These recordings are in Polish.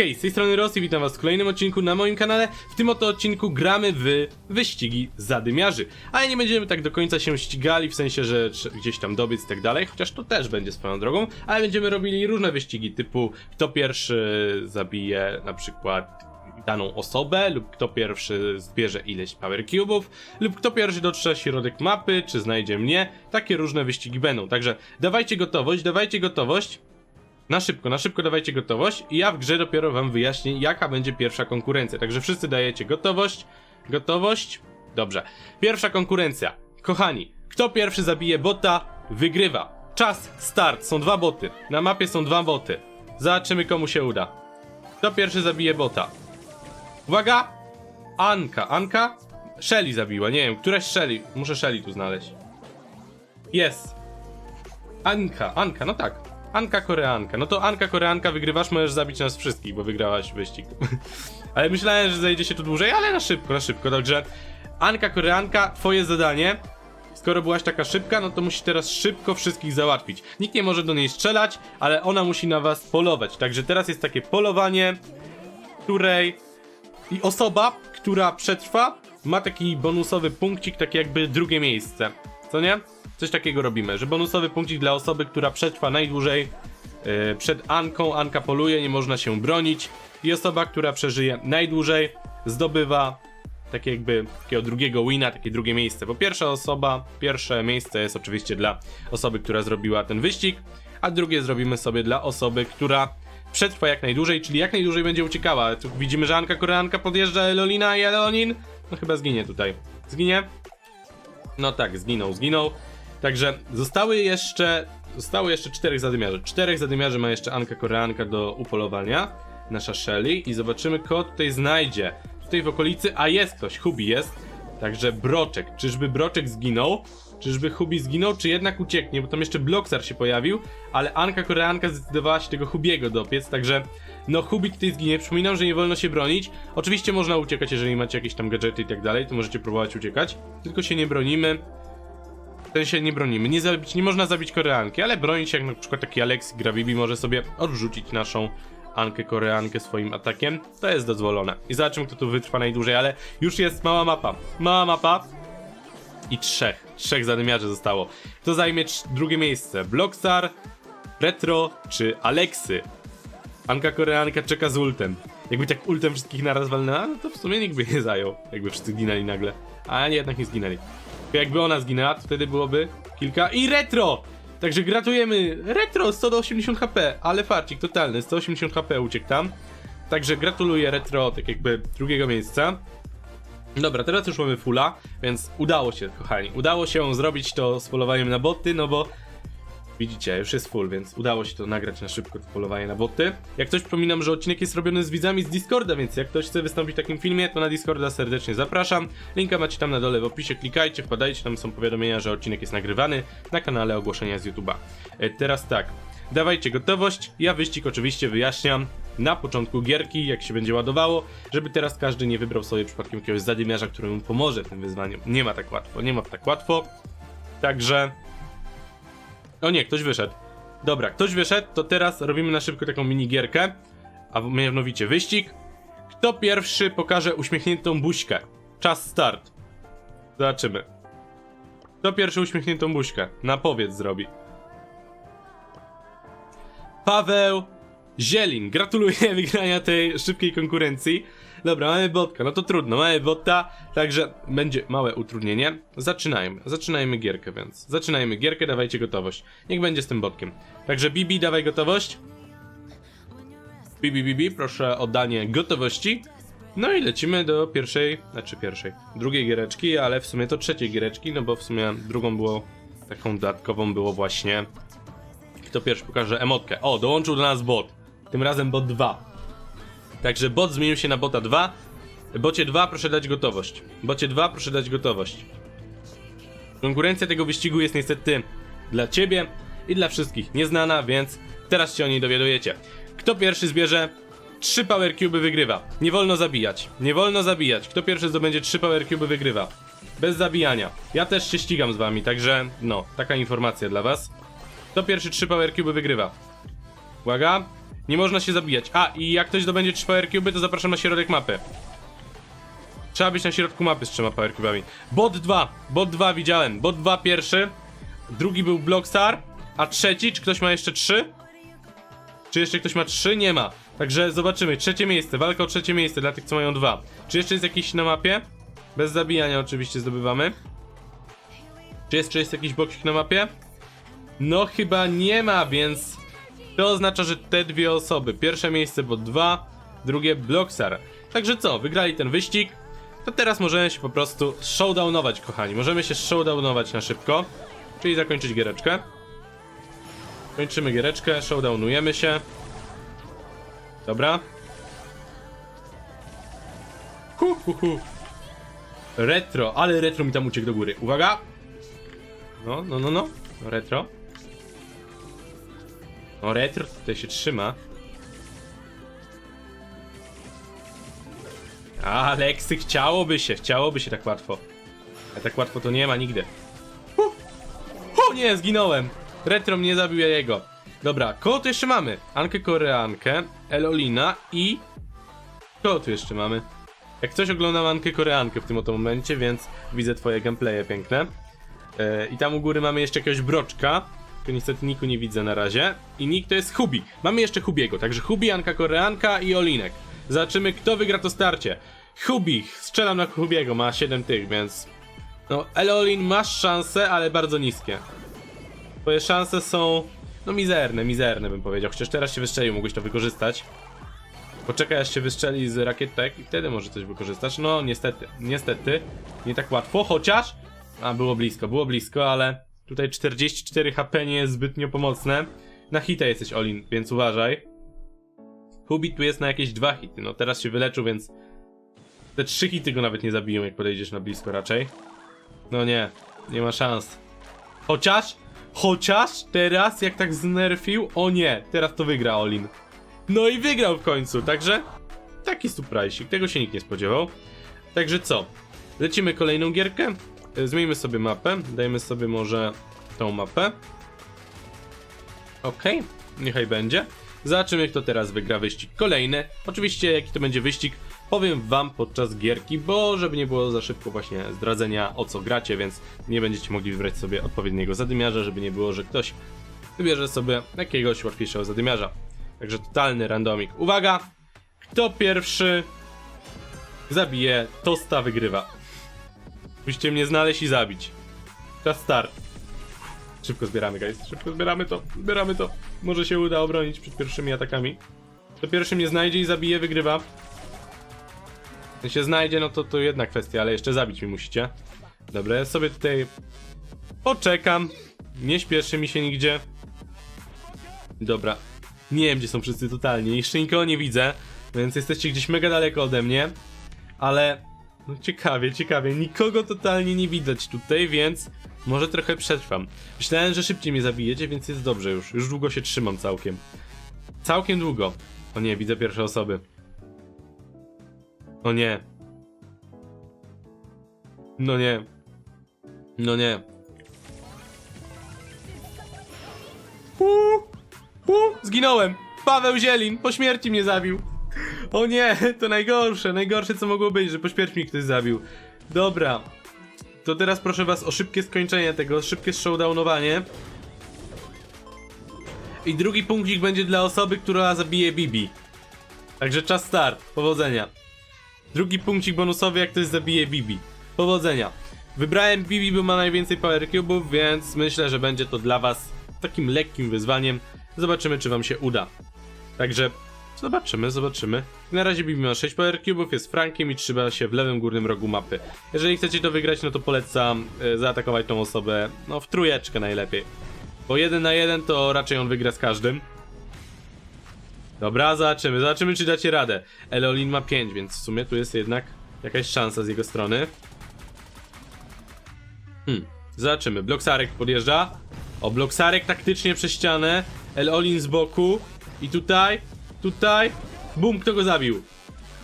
Hej, z tej strony Rosji, witam was w kolejnym odcinku na moim kanale. W tym oto odcinku gramy w wyścigi zadymiarzy. Ale nie będziemy tak do końca się ścigali, w sensie, że gdzieś tam dobiec i tak dalej, chociaż to też będzie swoją drogą, ale będziemy robili różne wyścigi, typu kto pierwszy zabije na przykład daną osobę, lub kto pierwszy zbierze ileś power cube'ów, lub kto pierwszy dotrze środek mapy, czy znajdzie mnie. Takie różne wyścigi będą. Także dawajcie gotowość, dawajcie gotowość. Na szybko, na szybko dawajcie gotowość i ja w grze dopiero wam wyjaśnię, jaka będzie pierwsza konkurencja. Także wszyscy dajecie gotowość, gotowość. Dobrze. Pierwsza konkurencja. Kochani, kto pierwszy zabije bota, wygrywa. Czas, start. Są dwa boty. Na mapie są dwa boty. Zobaczymy komu się uda. Kto pierwszy zabije bota? Uwaga! Anka, Anka? Shelly zabiła, nie wiem, któraś Shelly. Muszę Shelly tu znaleźć. Jest. Anka, Anka, no tak. Anka Koreanka. No to Anka Koreanka wygrywasz, możesz zabić nas wszystkich, bo wygrałaś wyścig. ale myślałem, że zajdzie się tu dłużej, ale na szybko, na szybko. Także Anka Koreanka, twoje zadanie. Skoro byłaś taka szybka, no to musisz teraz szybko wszystkich załatwić. Nikt nie może do niej strzelać, ale ona musi na was polować. Także teraz jest takie polowanie, której i osoba, która przetrwa, ma taki bonusowy punkcik, takie jakby drugie miejsce. Co nie? Coś takiego robimy, że bonusowy punkcik dla osoby, która przetrwa najdłużej yy, przed Anką. Anka poluje, nie można się bronić. I osoba, która przeżyje najdłużej, zdobywa takie jakby takiego drugiego wina, takie drugie miejsce. Bo pierwsza osoba, pierwsze miejsce jest oczywiście dla osoby, która zrobiła ten wyścig, a drugie zrobimy sobie dla osoby, która przetrwa jak najdłużej, czyli jak najdłużej będzie uciekała. Tu widzimy, że Anka Koreanka podjeżdża Elolina i Elonin. No chyba zginie tutaj. Zginie? No tak, zginął, zginął. Także zostały jeszcze, zostało jeszcze czterech zadymiarzy. Czterech zadymiarzy ma jeszcze Anka Koreanka do upolowania. Nasza Shelly. I zobaczymy, kto tutaj znajdzie. Tutaj w okolicy, a jest ktoś, Hubi jest. Także Broczek. Czyżby Broczek zginął? Czyżby Hubi zginął, czy jednak ucieknie? Bo tam jeszcze Bloksar się pojawił, ale Anka Koreanka zdecydowała się tego Hubiego dopiec, także no Hubi tutaj zginie. Przypominam, że nie wolno się bronić. Oczywiście można uciekać, jeżeli macie jakieś tam gadżety i tak dalej, to możecie próbować uciekać. Tylko się nie bronimy. W sensie nie bronimy. Nie, zabić, nie można zabić Koreanki, ale bronić jak na przykład taki Alexi Gravibi może sobie odrzucić naszą Ankę Koreankę swoim atakiem. To jest dozwolone. I zobaczymy, kto tu wytrwa najdłużej, ale już jest mała mapa. Mała mapa. I trzech. Trzech zadymiarzy zostało. Kto zajmie drugie miejsce? Blockstar, Retro czy Alexy? Anka Koreanka czeka z ultem. Jakby tak ultem wszystkich naraz walnęła, no to w sumie nikt by nie zajął. Jakby wszyscy zginęli nagle. A jednak nie zginęli. Jakby ona zginęła, to wtedy byłoby kilka. I Retro! Także gratulujemy. Retro 180 HP, ale farcik totalny. 180 HP uciekł tam. Także gratuluję Retro, tak jakby drugiego miejsca. Dobra, teraz już mamy fulla, więc udało się, kochani. Udało się zrobić to z polowaniem na boty, no bo widzicie, już jest full, więc udało się to nagrać na szybko, polowanie na boty. Jak ktoś przypominam, że odcinek jest robiony z widzami z Discorda, więc jak ktoś chce wystąpić w takim filmie, to na Discorda serdecznie zapraszam. Linka macie tam na dole w opisie, klikajcie, wpadajcie, tam są powiadomienia, że odcinek jest nagrywany, na kanale ogłoszenia z YouTube'a. E, teraz tak, dawajcie gotowość, ja wyścig oczywiście wyjaśniam na początku gierki, jak się będzie ładowało, żeby teraz każdy nie wybrał sobie przypadkiem jakiegoś zadymiarza, który mu pomoże w tym wyzwaniu. Nie ma tak łatwo, nie ma tak łatwo. Także... O nie, ktoś wyszedł. Dobra, ktoś wyszedł, to teraz robimy na szybko taką mini gierkę, a mianowicie wyścig. Kto pierwszy pokaże uśmiechniętą buźkę? Czas start. Zobaczymy. Kto pierwszy uśmiechniętą buźkę? Na powiedz zrobi. Paweł Zielin. Gratuluję wygrania tej szybkiej konkurencji. Dobra, mamy botka, no to trudno, mamy botta, także będzie małe utrudnienie. Zaczynajmy, zaczynajmy gierkę więc. Zaczynajmy gierkę, dawajcie gotowość. Niech będzie z tym botkiem. Także Bibi, dawaj gotowość. Bibi, Bibi, proszę o danie gotowości. No i lecimy do pierwszej, znaczy pierwszej, drugiej giereczki, ale w sumie to trzeciej giereczki, no bo w sumie drugą było, taką dodatkową było właśnie kto pierwszy pokaże emotkę. O, dołączył do nas bot. Tym razem bot 2. Także bot zmienił się na bota 2. Bocie 2 proszę dać gotowość. Bocie 2 proszę dać gotowość. Konkurencja tego wyścigu jest niestety dla ciebie i dla wszystkich nieznana, więc teraz się o niej dowiadujecie. Kto pierwszy zbierze 3 power cube wygrywa. Nie wolno zabijać. Nie wolno zabijać. Kto pierwszy zdobędzie 3 power cube wygrywa. Bez zabijania. Ja też się ścigam z wami, także no, taka informacja dla was. Kto pierwszy 3 power cube wygrywa. Uwaga. Nie można się zabijać. A, i jak ktoś zdobędzie 3 power cube, to zapraszam na środek mapy. Trzeba być na środku mapy z trzema power cube'ami. Bot 2, bot 2 widziałem. Bot 2 pierwszy, drugi był Blockstar, a trzeci, czy ktoś ma jeszcze 3? Czy jeszcze ktoś ma 3? Nie ma. Także zobaczymy. Trzecie miejsce, walka o trzecie miejsce dla tych, co mają dwa. Czy jeszcze jest jakiś na mapie? Bez zabijania oczywiście zdobywamy. Czy jeszcze jest jakiś boksik na mapie? No chyba nie ma, więc to oznacza, że te dwie osoby. Pierwsze miejsce bot 2, drugie Blockstar. Także co, wygrali ten wyścig. To teraz możemy się po prostu showdownować, kochani. Możemy się showdownować na szybko. Czyli zakończyć giereczkę. Kończymy giereczkę, showdownujemy się. Dobra. Hu, hu, hu. Retro, ale retro mi tam uciekł do góry. Uwaga! No, no, no, no. Retro. No, retro tutaj się trzyma. A, Leksy, chciałoby się, chciałoby się tak łatwo. A tak łatwo to nie ma nigdy. Hu! O nie, zginąłem! Retro mnie zabił ja jego. Dobra, kogo tu jeszcze mamy? Ankę Koreankę, Elolina i... Kogo tu jeszcze mamy? Jak coś oglądam Ankę Koreankę w tym oto momencie, więc widzę twoje gameplaye piękne. E, I tam u góry mamy jeszcze jakiegoś broczka. Tylko niestety Niku nie widzę na razie. I Nick to jest Hubi. Mamy jeszcze Hubiego, także Hubi, Anka Koreanka i Olinek. Zobaczymy, kto wygra to starcie. Hubi, strzelam na Hubiego, ma 7 tych, więc... No, Elolin, masz szanse, ale bardzo niskie. Twoje szanse są... No mizerne, mizerne bym powiedział. Chociaż teraz się wystrzelił, mógłbyś to wykorzystać. Poczekaj aż się wystrzeli z rakietek i wtedy może coś wykorzystasz. No niestety, niestety. Nie tak łatwo, chociaż... A, było blisko, było blisko, ale... Tutaj 44 HP nie jest zbytnio pomocne. Na hita jesteś Olin, więc uważaj. Hubi tu jest na jakieś dwa hity. No teraz się wyleczył, więc... Te trzy hity go nawet nie zabiją, jak podejdziesz na blisko raczej. No nie, nie ma szans. Chociaż, chociaż teraz jak tak znerfił, o nie, teraz to wygra Olin. No i wygrał w końcu, także taki surprise'ik, tego się nikt nie spodziewał. Także co, lecimy kolejną gierkę, zmieńmy sobie mapę, dajmy sobie może tą mapę. Okej, niechaj będzie. Zobaczymy kto teraz wygra wyścig kolejny. Oczywiście jaki to będzie wyścig powiem wam podczas gierki, bo żeby nie było za szybko właśnie zdradzenia o co gracie, więc nie będziecie mogli wybrać sobie odpowiedniego zadymiarza, żeby nie było, że ktoś wybierze sobie jakiegoś łatwiejszego zadymiarza. Także totalny randomik. Uwaga! Kto pierwszy zabije, tosta wygrywa. Musicie mnie znaleźć i zabić. Czas start. Szybko zbieramy, guys. Szybko zbieramy to. Zbieramy to. Może się uda obronić przed pierwszymi atakami. Kto pierwszy mnie znajdzie i zabije, wygrywa. Jeśli się znajdzie, no to to jedna kwestia, ale jeszcze zabić mi musicie. Dobra, ja sobie tutaj poczekam. Nie śpieszy mi się nigdzie. Dobra. Nie wiem, gdzie są wszyscy totalnie. Jeszcze nikogo nie widzę, więc jesteście gdzieś mega daleko ode mnie. Ale no ciekawie, ciekawie. Nikogo totalnie nie widać tutaj, więc może trochę przetrwam. Myślałem, że szybciej mnie zabijecie, więc jest dobrze już. Już długo się trzymam całkiem. Całkiem długo. O nie, widzę pierwsze osoby. O nie. No nie. No nie. Uuu, uuu, zginąłem. Paweł Zielin po śmierci mnie zabił. O nie, to najgorsze, najgorsze co mogło być, że po śmierci mnie ktoś zabił. Dobra. To teraz proszę was o szybkie skończenie tego, szybkie showdownowanie. I drugi punkcik będzie dla osoby, która zabije Bibi. Także czas start, powodzenia. Drugi punkcik bonusowy, jak ktoś zabije Bibi. Powodzenia. Wybrałem Bibi, bo ma najwięcej power cube'ów, więc myślę, że będzie to dla was takim lekkim wyzwaniem. Zobaczymy, czy wam się uda. Także zobaczymy, zobaczymy. Na razie Bibi ma 6 power cube'ów, jest Frankiem i trzyma się w lewym górnym rogu mapy. Jeżeli chcecie to wygrać, no to polecam e, zaatakować tą osobę, no w trójeczkę najlepiej. Bo jeden na jeden to raczej on wygra z każdym. Dobra, zobaczymy, zobaczymy czy dacie radę. Elolin ma 5, więc w sumie tu jest jednak jakaś szansa z jego strony. Hmm, zobaczymy. Bloksarek podjeżdża. O, Bloksarek taktycznie przez ścianę. Elolin z boku. I tutaj, tutaj. Bum, kto go zabił?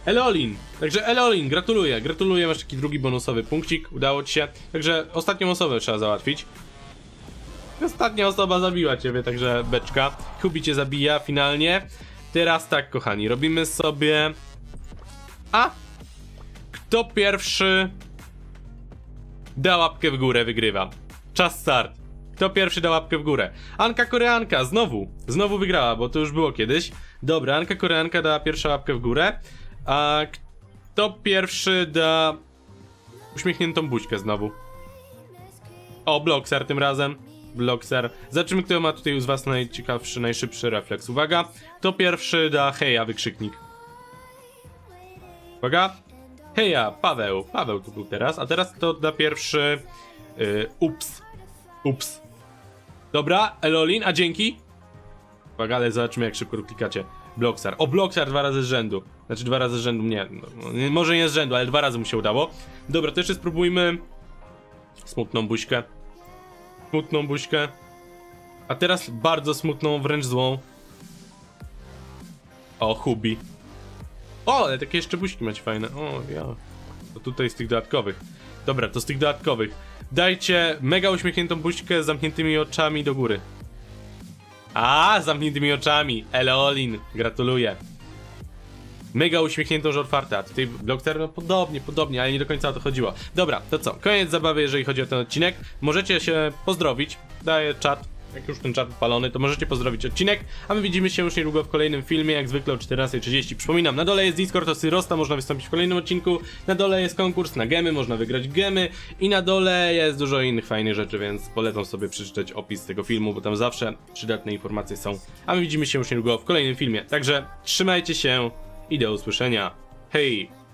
Elolin. Także Elolin, gratuluję. Gratuluję, masz taki drugi bonusowy punkcik. Udało ci się. Także ostatnią osobę trzeba załatwić. Ostatnia osoba zabiła ciebie, także beczka. Hubi cię zabija finalnie. Teraz tak, kochani, robimy sobie... A! Kto pierwszy da łapkę w górę, wygrywa. Czas start. Kto pierwszy da łapkę w górę? Anka Koreanka, znowu. Znowu wygrała, bo to już było kiedyś. Dobra, Anka Koreanka dała pierwszą łapkę w górę. A kto pierwszy da uśmiechniętą buźkę znowu? O, Bloxer tym razem. Bloxer. Zobaczymy, kto ma tutaj z was najciekawszy, najszybszy refleks. Uwaga, kto pierwszy da heja, wykrzyknik. Uwaga. Heja, Paweł. Paweł tu był teraz, a teraz kto da pierwszy... Yy, ups. Ups. Dobra, Elolin, a dzięki? Uwaga, ale zobaczymy, jak szybko klikacie. Bloxar. O, Bloxar dwa razy z rzędu. Znaczy dwa razy z rzędu, nie. No, nie może nie z rzędu, ale dwa razy mu się udało. Dobra, to jeszcze spróbujmy smutną buźkę. Smutną buźkę. A teraz bardzo smutną, wręcz złą. O, Hubi. O, ale takie jeszcze buźki macie fajne. O, ja. To tutaj z tych dodatkowych. Dobra, to z tych dodatkowych. Dajcie mega uśmiechniętą buźkę z zamkniętymi oczami do góry. A, z zamkniętymi oczami. Eleolin, gratuluję. Mega uśmiechniętą, że otwarte, a tutaj Blockter, no podobnie, podobnie, ale nie do końca o to chodziło. Dobra, to co, koniec zabawy, jeżeli chodzi o ten odcinek. Możecie się pozdrowić, daję czat, jak już ten czat palony, to możecie pozdrowić odcinek, a my widzimy się już niedługo w kolejnym filmie, jak zwykle o 14.30. Przypominam, na dole jest Discord o Syrosta, można wystąpić w kolejnym odcinku, na dole jest konkurs na gemy, można wygrać gemy i na dole jest dużo innych fajnych rzeczy, więc polecam sobie przeczytać opis tego filmu, bo tam zawsze przydatne informacje są. A my widzimy się już niedługo w kolejnym filmie, także trzymajcie się i do usłyszenia. Hej!